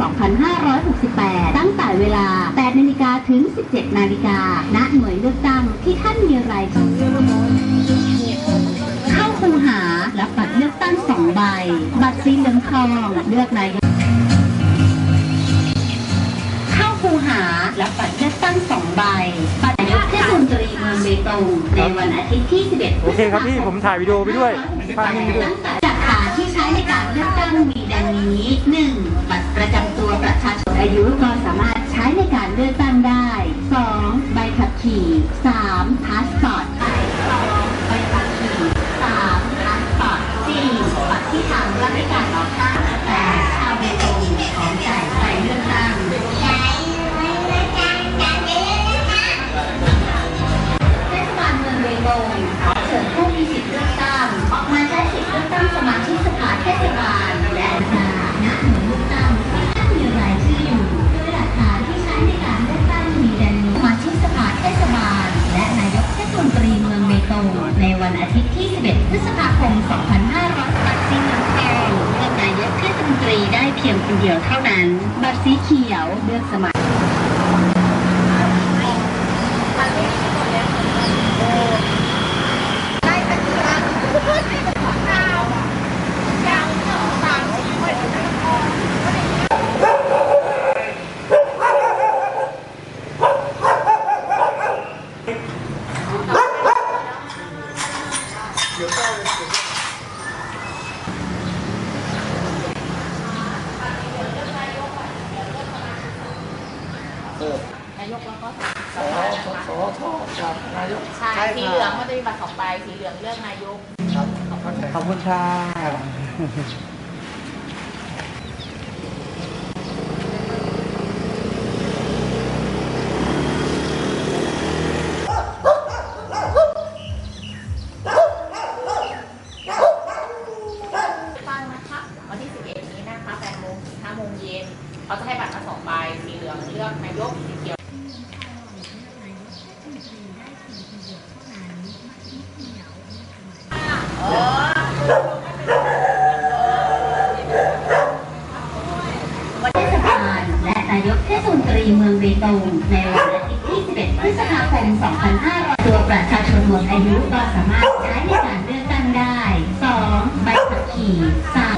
2568 ตั้งแต่เวลา 8 นาฬิกาถึง 17 นาฬิกา ณ หน่วยเลือกตั้งที่ท่านมีรายชื่อเข้าคูหารับบัตรเลือกตั้งสองใบ บัตรสีเหลืองทอง เลือกนายกเข้าคูหารับบัตรเลือกตั้งสองใบ บัตรนายกเทศมนตรีเมืองเบตงในวันอาทิตย์ที่ 11 โอเคครับพี่ ผมถ่ายวิดีโอไปด้วยภาพนิ่งไปด้วยหลักฐานที่ใช้ในการเลือกตั้งมีดังนี้ 1. บัตร อายุก็สามารถใช้ในการเลือกตั้งได้ 2. ใบขับขี่ 3. พาส วันอาทิตย์ที่ 11 พฤษภาคม 2500บัตรสีเหลืองทองเลือกนายกเทศมนตรีได้เพียงคนเดียวเท่านั้น บัตรสีเขียวเลือกสมานายกแล้วก็สอสอสอทอกับนายกใช่สีเหลืองมันจะมีบัตรสองใบสีเหลืองเลือกนายก ครับ ขอบคุณค่ะฟังนะคะวันที่ 11 นี้นะคะ8โมงถึง5โมงเย็น เขาจะให้บัตรมาสองใบสีเหลืองเลือกนายกสีเขียวเทศบาลและนายกเทศมนตรีเมืองเบตงในวันอาทิตย์ที่ 11 พฤษภาคม 2500 ตัวประชาชนหมดอายุก็สามารถใช้ในการเลือกตั้งได้ 2. ใบขับขี่ 3.